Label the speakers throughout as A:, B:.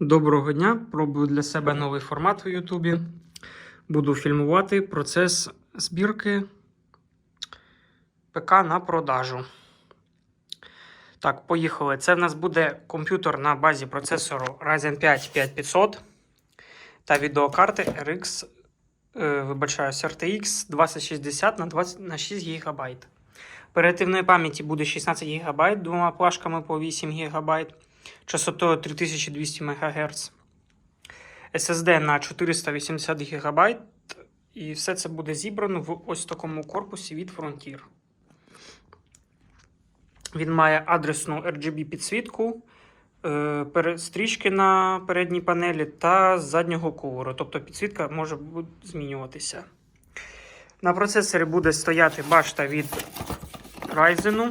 A: Доброго дня! Пробую для себе новий формат в Ютубі. Буду фільмувати процес збірки ПК на продажу. Так, поїхали. Це в нас буде комп'ютер на базі процесору Ryzen 5 5500 та відеокарти RX, е, вибачаюсь, RTX 2060 на, 20, на 6 ГБ. Оперативної пам'яті буде 16 ГБ двома плашками по 8 ГБ частотою 3200 МГц, SSD на 480 ГБ, і все це буде зібрано в ось такому корпусі від Frontier. Він має адресну RGB підсвітку, е, стрічки на передній панелі та заднього ковору. Тобто підсвітка може змінюватися. На процесорі буде стояти башта від Ryzen.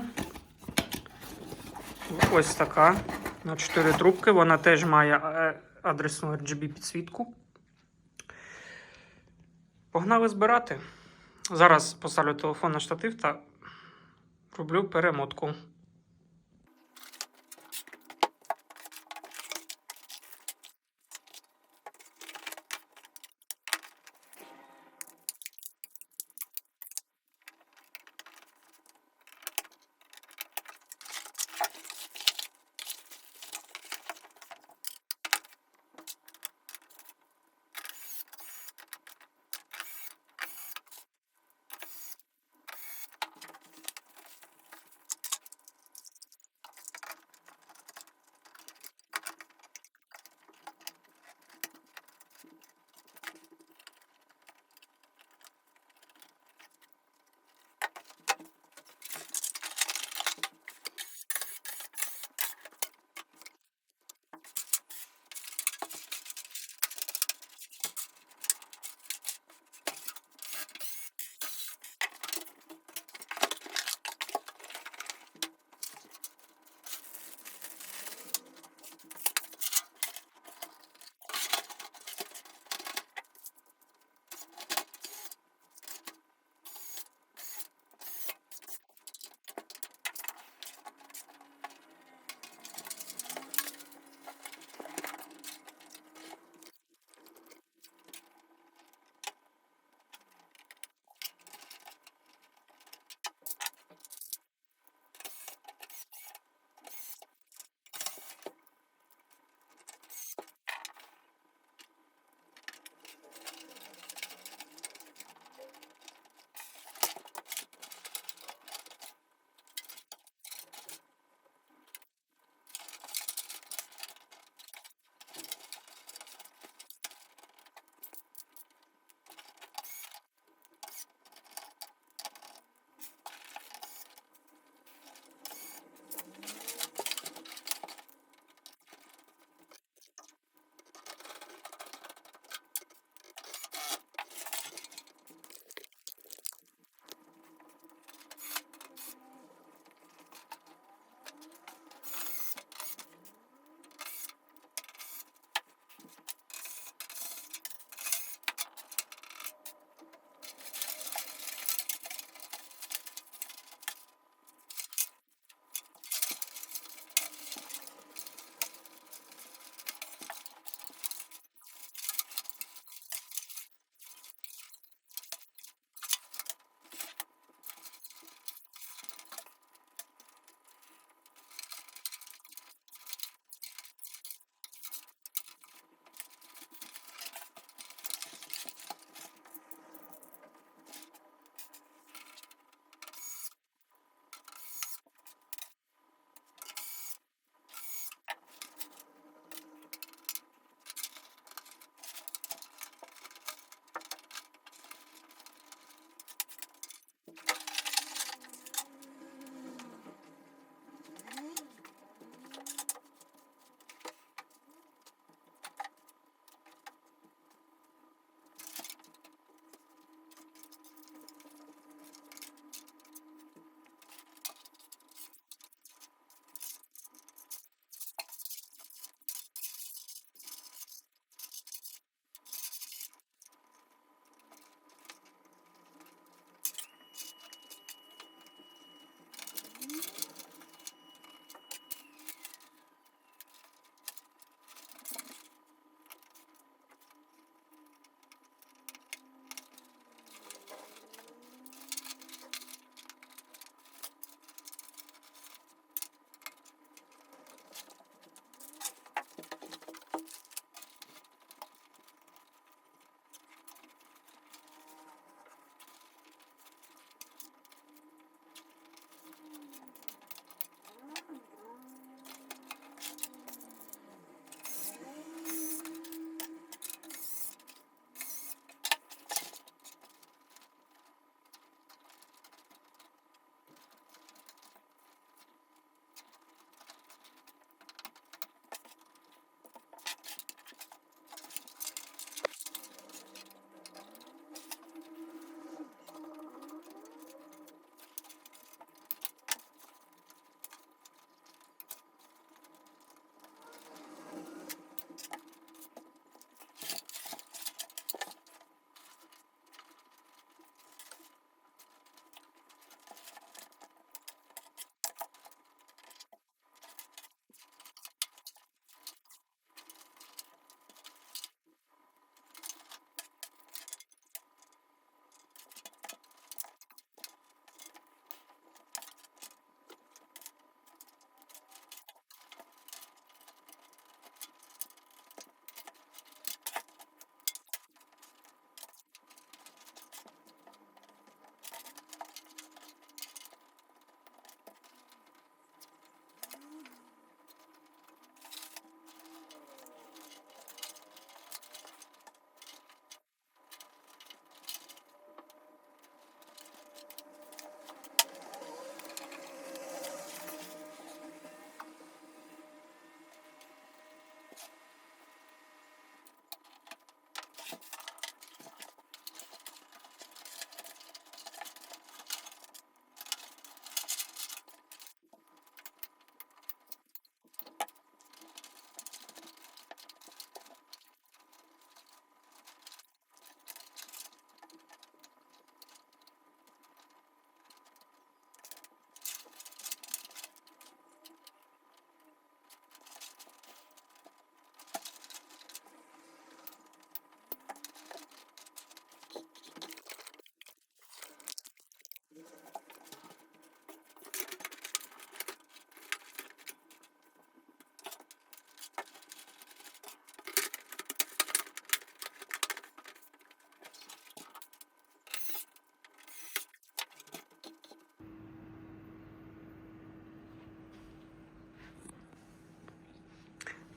A: Ось така. На 4 трубки. Вона теж має е, адресну RGB підсвітку. Погнали збирати. Зараз поставлю телефон на штатив та роблю перемотку.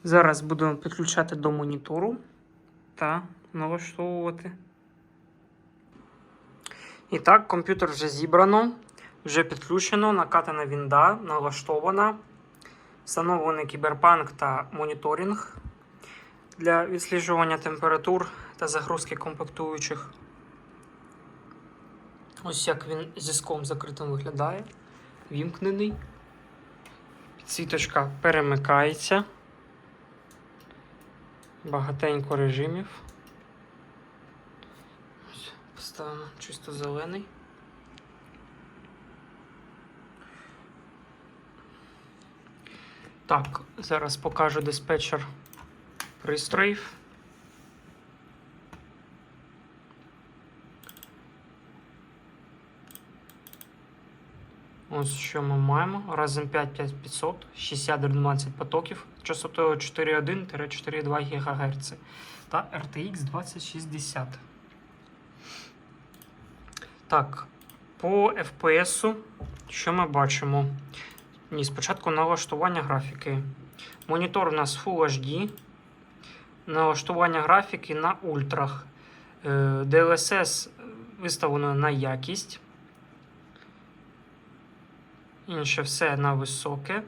A: Зараз будемо підключати до монітору та налаштовувати. І так, комп'ютер вже зібрано, вже підключено, накатана вінда, налаштована, встановлений кіберпанк та моніторинг для відсліджування температур та загрузки комплектуючих. Ось як він зі ском закритим виглядає. Вімкнений. Підсвіточка перемикається. Багатенько режимів. Поставимо чисто зелений. Так, зараз покажу диспетчер пристроїв. Ось що ми маємо. Razem 5 5500, 60 12 потоків, частотою 4,1-4,2 ГГц та RTX 2060. Так, по FPS, що ми бачимо? Ні, спочатку налаштування графіки. Монітор у нас Full HD. Налаштування графіки на ультрах. Е, DLSS виставлено на якість. Інше все на високе.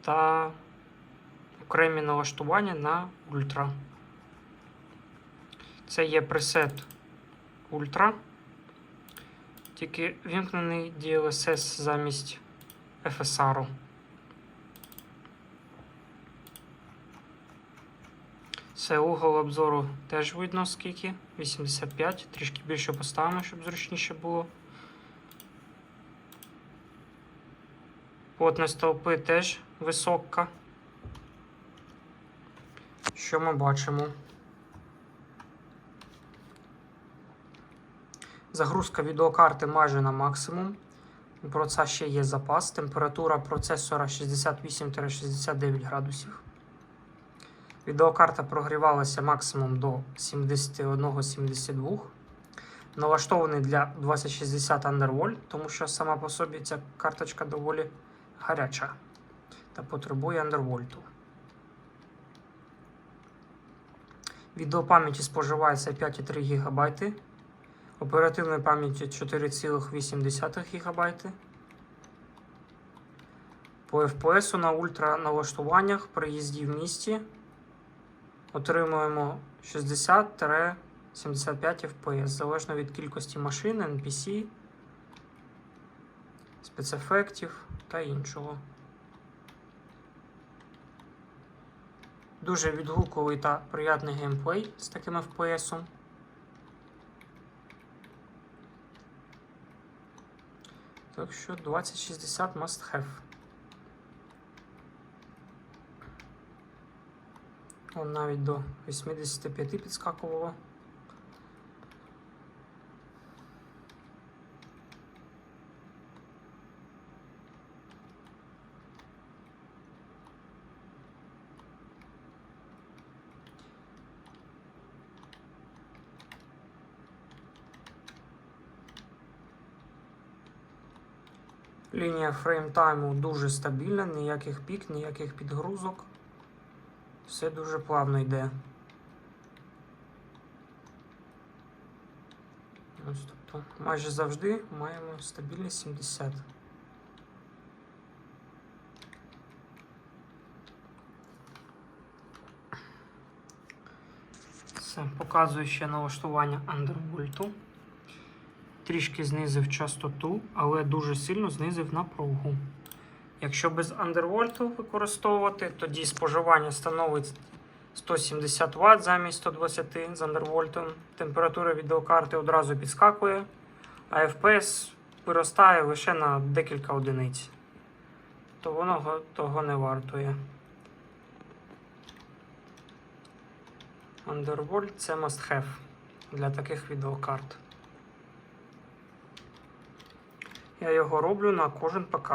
A: Та окремі налаштування на ультра. Це є пресет ультра. Тільки вімкнений DLSS замість FSR. Це угол обзору теж видно скільки. 85. Трішки більше поставимо, щоб зручніше було. Плотність толпи теж висока. Що ми бачимо? Загрузка відеокарти майже на максимум. У процеса ще є запас. Температура процесора 68-69 градусів. Відеокарта прогрівалася максимум до 71-72. Налаштований для 2060 Undervolt, тому що сама по собі ця карточка доволі гаряча та потребує андервольту. Відеопам'яті споживається 5,3 ГБ. Оперативної пам'яті 4,8 ГБ. По FPS на ультра налаштуваннях при їзді в місті отримуємо 60-75 FPS залежно від кількості машин, NPC, спецефектів та іншого. Дуже відгуковий та приятний геймплей з таким FPS. Так що 2060 must have. Он навіть до 85 підскакувало. Лінія фреймтайму дуже стабільна, ніяких пік, ніяких підгрузок. Все дуже плавно йде. Ось, тобто майже завжди маємо стабільність 70. Все, показую ще налаштування андервольту. Трішки знизив частоту, але дуже сильно знизив напругу. Якщо без андервольту використовувати, тоді споживання становить 170 Вт замість 120 з андервольтом. Температура відеокарти одразу підскакує, а FPS виростає лише на декілька одиниць. То воно того не вартує. Undervolt це must have для таких відеокарт. Я його роблю на кожен ПК.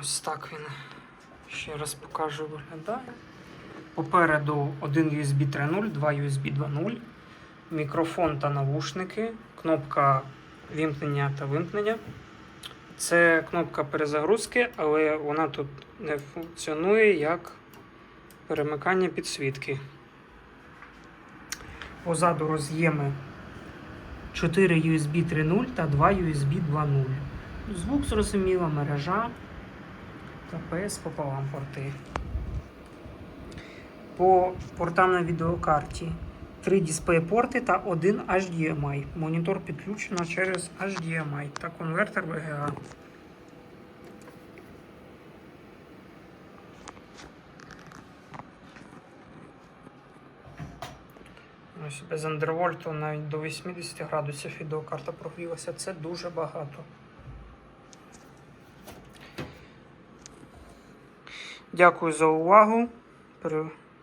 A: Ось так він ще раз покажу виглядає. Попереду один USB 3.0, два USB 2.0, мікрофон та навушники, кнопка вімкнення та вимкнення. Це кнопка перезагрузки, але вона тут не функціонує як перемикання підсвітки. Позаду роз'єми 4 USB 3.0 та 2 USB 2.0. Звук зрозуміла, мережа та PS пополам порти. По портам на відеокарті 3 дисплей-порти та 1 HDMI. Монітор підключено через HDMI та конвертер VGA. Ось без андервольту навіть до 80 градусів відеокарта прогрілася. Це дуже багато. Дякую за увагу.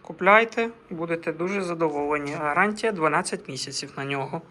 A: Купляйте, будете дуже задоволені. Гарантія 12 місяців на нього.